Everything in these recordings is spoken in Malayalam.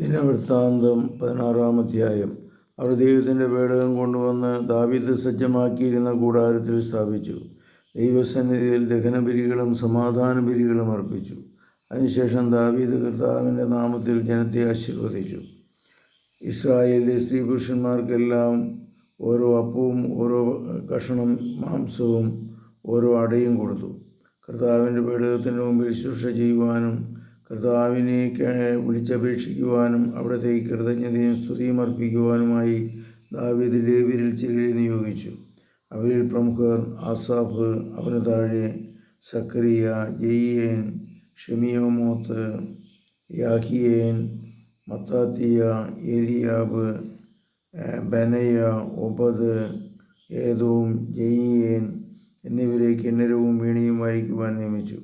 ദിനവൃത്താന്തം പതിനാറാം അധ്യായം അവർ ദൈവത്തിന്റെ പേടകം കൊണ്ടുവന്ന് ദാവീദ് സജ്ജമാക്കിയിരുന്ന കൂടാരത്തിൽ സ്ഥാപിച്ചു. ദൈവസന്നിധിയിൽ ദഹനബലികളും സമാധാന ബലികളും അർപ്പിച്ചു. അതിനുശേഷം ദാവീദ് കർത്താവിന്റെ നാമത്തിൽ ജനത്തെ ആശീർവദിച്ചു. ഇസ്രായേലിലെ സ്ത്രീ പുരുഷന്മാർക്കെല്ലാം ഓരോ അപ്പവും ഓരോ കഷണം മാംസവും ഓരോ അടയും കൊടുത്തു. കർത്താവിന്റെ പേടകത്തിന്റെ മുമ്പിൽ ശുശ്രൂഷ ചെയ്യുവാനും കർത്താവിനെ വിളിച്ചപേക്ഷിക്കുവാനും അവിടത്തേക്ക് കൃതജ്ഞതയും സ്തുതിയും അർപ്പിക്കുവാനുമായി ദാവീദ് ലേവ്യരിൽ ചിലരെ നിയോഗിച്ചു. അവരിൽ പ്രമുഖർ ആസാഫ് അവന് താഴെ സക്കറിയ ജയ്യേൻ ഷെമിയോമോത്ത് യാഹിയേൻ മത്താത്തിയ ഏലിയാബ് ബനയ ഒബദ് ഏതോം ജയ്യേൻ എന്നിവരെ കിന്നരവും വീണയും വായിക്കുവാൻ നിയമിച്ചു.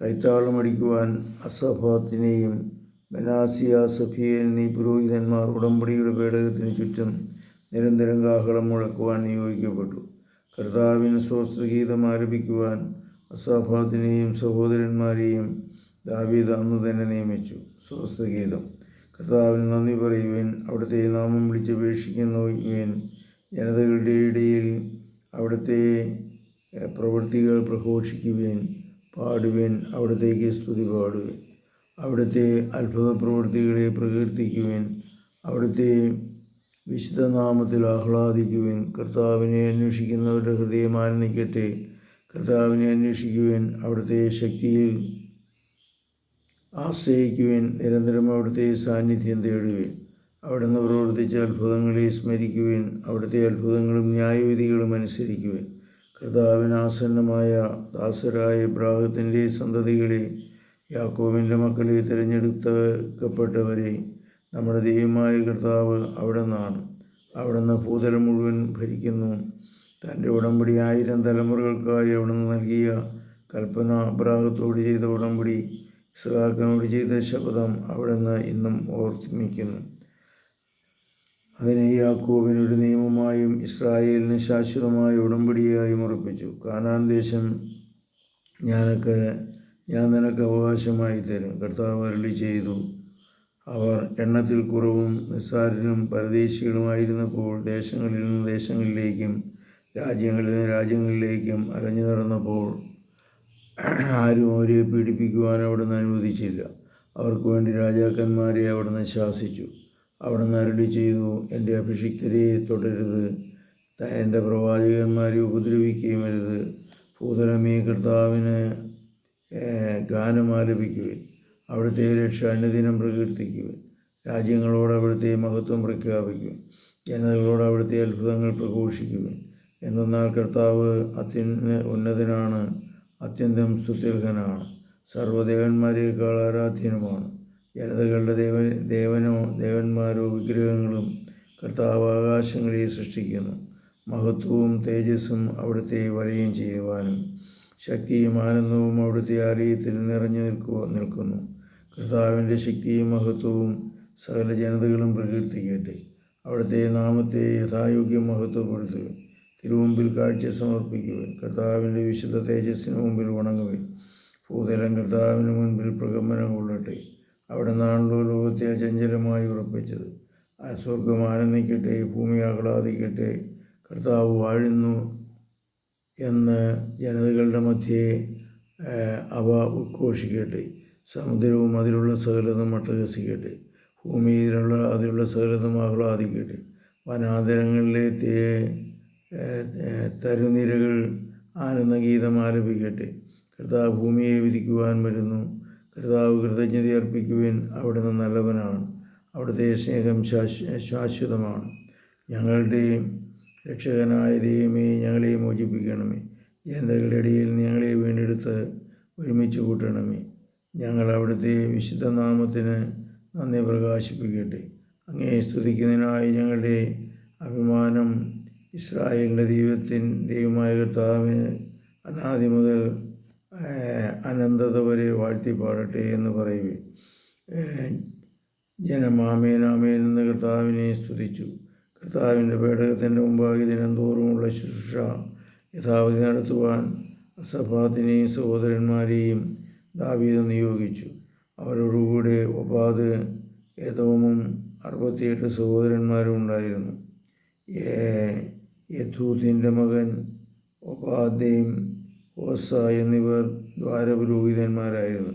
കൈത്താളം അടിക്കുവാൻ അസഫാത്തിനെയും ബനാസിയ സഫിയ എന്നീ പുരോഹിതന്മാർ ഉടമ്പടിയുടെ പേടകത്തിന് ചുറ്റും നിരന്തരം കാഹളം മുഴക്കുവാൻ നിയോഗിക്കപ്പെട്ടു. കർത്താവിന് സ്വസ്ത്രഗീതം ആരംഭിക്കുവാൻ അസാഫാത്തിനെയും സഹോദരന്മാരെയും ദാവീദ് അന്ന് തന്നെ നിയമിച്ചു. സ്വസ്ത്രഗീതം. കർത്താവിന് നന്ദി പറയുവാൻ അവിടുത്തെ നാമം വിളിച്ചപേക്ഷിക്കുന്നവൻ ജനതകളുടെ ഇടയിൽ അവിടുത്തെ പ്രവൃത്തികൾ പ്രഘോഷിക്കുവാൻ. പാടുവാൻ അവിടത്തേക്ക് സ്തുതി പാടുവിൻ. അവിടുത്തെ അത്ഭുത പ്രവൃത്തികളെ പ്രകീർത്തിക്കുവാൻ. അവിടുത്തെ വിശുദ്ധനാമത്തിൽ ആഹ്ലാദിക്കുവാൻ. കർത്താവിനെ അന്വേഷിക്കുന്നവരുടെ ഹൃദയം ആനന്ദിക്കട്ടെ. കർത്താവിനെ അന്വേഷിക്കുവാൻ. അവിടുത്തെ ശക്തിയിൽ ആശ്രയിക്കുവാൻ. നിരന്തരം അവിടുത്തെ സാന്നിധ്യം തേടുവാൻ. അവിടുന്ന് പ്രവർത്തിച്ച അത്ഭുതങ്ങളെ സ്മരിക്കുവാൻ. അവിടുത്തെ അത്ഭുതങ്ങളും ന്യായവിധികളും അനുസരിക്കുവാൻ. കർത്താവിന് ആസന്നമായ ദാസരായ ഇബ്രാഹത്തിന്റെ സന്തതികളെ യാക്കോവിന്റെ മക്കളെ തിരഞ്ഞെടുക്കപ്പെട്ടവരെ നമ്മുടെ ദൈവമായ കർത്താവ് അവിടെ നിന്നാണ് അവിടുന്ന് ഭൂതലം മുഴുവൻ ഭരിക്കുന്നു. തന്റെ ഉടമ്പടി ആയിരം തലമുറകൾക്കായി അവിടുന്ന് നൽകിയ കൽപ്പന അബ്രാഹത്തോട് ചെയ്ത ഉടമ്പടി ഇസ്ഹാക്കിനോട് ചെയ്ത ശപഥം അവിടുന്ന് ഇന്നും ഓർമ്മിക്കുന്നു. അതിനെ യാക്കോബിനൊരു നിയമമായും ഇസ്രായേലിന് ശാശ്വതമായ ഉടമ്പടിയായും ഉറപ്പിച്ചു. കാനാൻ ദേശം ഞാനൊക്കെ ഞാൻ നിനക്ക് അവകാശമായി തരും. കർത്താവ് അരളി ചെയ്തു. അവർ എണ്ണത്തിൽ കുറവും നിസ്സാരനും പരദേശികളുമായിരുന്നപ്പോൾ ദേശങ്ങളിൽ നിന്ന് ദേശങ്ങളിലേക്കും രാജ്യങ്ങളിൽ നിന്ന് രാജ്യങ്ങളിലേക്കും അലഞ്ഞു നടന്നപ്പോൾ ആരും അവരെ പീഡിപ്പിക്കുവാൻ അവിടുന്ന് അനുവദിച്ചില്ല. അവർക്ക് വേണ്ടി രാജാക്കന്മാരെ അവിടുന്ന് ശാസിച്ചു. അവിടുന്ന് അരുളി ചെയ്തു എന്റെ അഭിഷിക്തരെ തുടരുത് എന്റെ പ്രവാചകന്മാരെ ഉപദ്രവിക്കുകയും അരുത് ഭൂതലമേ കർത്താവിന് ഗാനം ആലപിക്കുവിൻ അവിടുത്തെ രക്ഷ അനുദിനം പ്രകീർത്തിക്കുവിൻ രാജ്യങ്ങളോട് അവിടുത്തെ മഹത്വം പ്രഖ്യാപിക്കും ജനതകളോട് അവിടുത്തെ അത്ഭുതങ്ങൾ പ്രഘോഷിക്കുവിൻ എന്തെന്നാൽ കർത്താവ് അത്യുന്ന ഉന്നതനാണ് അത്യന്തം സ്തുത്യർഹനാണ് സർവദേവന്മാരേക്കാൾ ആരാധ്യനുമാണ് ജനതകളുടെ ദേവ ദേവനോ ദേവന്മാരോ വിഗ്രഹങ്ങളും കർത്താവ് ആകാശങ്ങളെ സൃഷ്ടിക്കുന്നു. മഹത്വവും തേജസ്സും അവിടുത്തെ വലയം ചെയ്യുവാനും ശക്തിയും ആനന്ദവും അവിടുത്തെ ആലയത്തിൽ നിറഞ്ഞു നിൽക്കുക നിൽക്കുന്നു. കർത്താവിന്റെ ശക്തിയും മഹത്വവും സകല ജനതകളും പ്രകീർത്തിക്കട്ടെ. അവിടുത്തെ നാമത്തെ യഥായോഗ്യം മഹത്വപ്പെടുത്തുക തിരുമുമ്പിൽ കാഴ്ച സമർപ്പിക്കുവാൻ. കർത്താവിന്റെ വിശുദ്ധ തേജസ്സിന് മുമ്പിൽ വണങ്ങുവാൻ. ഭൂതലം കർത്താവിന് മുൻപിൽ പ്രകമ്പനം കൊള്ളട്ടെ. അവിടെ നിന്നാണല്ലോ ലോകത്തെ അചഞ്ചലമായി ഉറപ്പിച്ചത്. ആ സ്വർഗം ആനന്ദിക്കട്ടെ ഭൂമി ആഹ്ലാദിക്കട്ടെ കർത്താവ് വാഴുന്നു എന്ന് ജനതകളുടെ മധ്യേ അവ ഉദ്ഘോഷിക്കട്ടെ. സമുദ്രവും അതിലുള്ള സകലതും അട്ടഹസിക്കട്ടെ. ഭൂമിയിലുള്ള അതിലുള്ള സകലതും ആഹ്ലാദിക്കട്ടെ. വനാന്തരങ്ങളിലെ തേ തരുനിരകൾ ആനന്ദഗീതം ആലപിക്കട്ടെ. കർത്താവ് ഭൂമിയെ വിധിക്കുവാൻ വരുന്നു. കർത്താവ് കൃതജ്ഞത അർപ്പിക്കുവാൻ. അവിടുന്ന് നല്ലവനാണ്. അവിടുത്തെ സ്നേഹം ശാശ്വ ശാശ്വതമാണ്. ഞങ്ങളുടെയും രക്ഷകനായ ദൈവമേ ഞങ്ങളെ മോചിപ്പിക്കണമേ. ജനതകളുടെ ഇടയിൽ ഞങ്ങളെ വീണ്ടെടുത്ത് ഒരുമിച്ച് കൂട്ടണമേ. ഞങ്ങൾ അവിടുത്തെ വിശുദ്ധ നാമത്തിന് നന്ദി പ്രകാശിപ്പിക്കട്ടെ. അങ്ങേ സ്തുതിക്കുന്നതിനായി ഞങ്ങളുടെ അഭിമാനം ഇസ്രായേലിന്റെ ദൈവത്തിൻ ദൈവമായ കർത്താവിന് അനാദി മുതൽ അനന്തത വരെ വാഴ്ത്തി പാടട്ടെ എന്ന് പറയുകയും ജനമാമേൻ ആമേൻ എന്ന് കർത്താവിനെ സ്തുതിച്ചു. കർത്താവിന്റെ പേടകത്തിന്റെ മുമ്പാകെ ദിനംതോറുമുള്ള ശുശ്രൂഷ യഥാവധി നടത്തുവാൻ അസഫാത്തിനെയും സഹോദരന്മാരെയും ദാവീദ് നിയോഗിച്ചു. അവരോടുകൂടെ ഒബാദ് ഏതോമും അറുപത്തിയെട്ട് സഹോദരന്മാരും ഉണ്ടായിരുന്നു. യഥൂത്തിന്റെ മകൻ ഒപാദ്യയും ഓസ എന്നിവർ ദ്വാരപുരോഹിതന്മാരായിരുന്നു.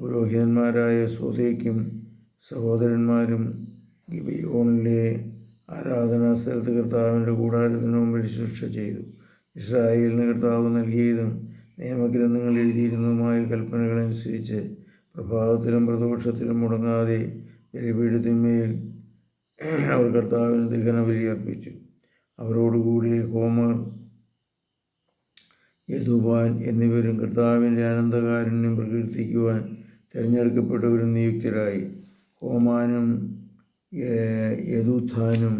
പുരോഹിതന്മാരായ സോതയ്ക്കും സഹോദരന്മാരും ഗിബിയോണിലെ ആരാധനാ സ്ഥലത്ത് കർത്താവിന്റെ കൂടാരത്തിന് മുമ്പിൽ ശുശ്രൂഷ ചെയ്തു. ഇസ്രായേലിന് കർത്താവ് നൽകിയതും നിയമഗ്രന്ഥങ്ങൾ എഴുതിയിരുന്നതുമായ കൽപ്പനകളനുസരിച്ച് പ്രഭാതത്തിലും പ്രദോഷത്തിലും മുടങ്ങാതെ ബലിപീഠത്തിന്മേൽ അവർ കർത്താവിന് ദഹന ബലി അർപ്പിച്ചു. അവരോടുകൂടി ഹോമർ യദുബാൻ എന്നിവരും കർത്താവിന്റെ അനന്തകാരുണ്യം പ്രകീർത്തിക്കുവാൻ തിരഞ്ഞെടുക്കപ്പെട്ടവരും നിയുക്തരായി. ഹോമാനും യദുത്ഥാനും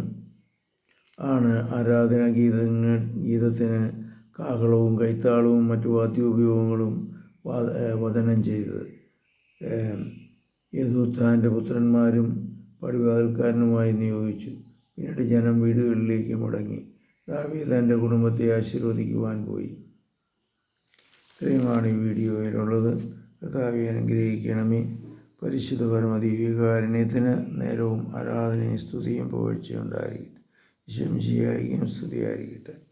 ആണ് ആരാധനാ ഗീതങ്ങൾ ഗീതത്തിന് കാഹളവും കൈത്താളവും മറ്റു വാദ്യോപയോഗങ്ങളും വദനം ചെയ്തത്. യദുത്ഥാന്റെ പുത്രന്മാരും പടിവാതിൽക്കാരനുമായി നിയോഗിച്ചു. പിന്നീട് ജനം വീടുകളിലേക്ക് മുടങ്ങി. ദാവീദ് തന്റെ കുടുംബത്തെ ആശീർവദിക്കുവാൻ പോയി. ഇത്രയുമാണ് ഈ വീഡിയോയിലുള്ളത്. കർത്താവെ അനുഗ്രഹിക്കണമേ. പരിശുദ്ധ പരമദിവ്യകാരുണ്യത്തിന് നേരവും ആരാധനയും സ്തുതിയും പുകഴ്ചയും ഉണ്ടായിരിക്കട്ടെ. ശംശിയായിരിക്കും സ്തുതിയായിരിക്കട്ടെ.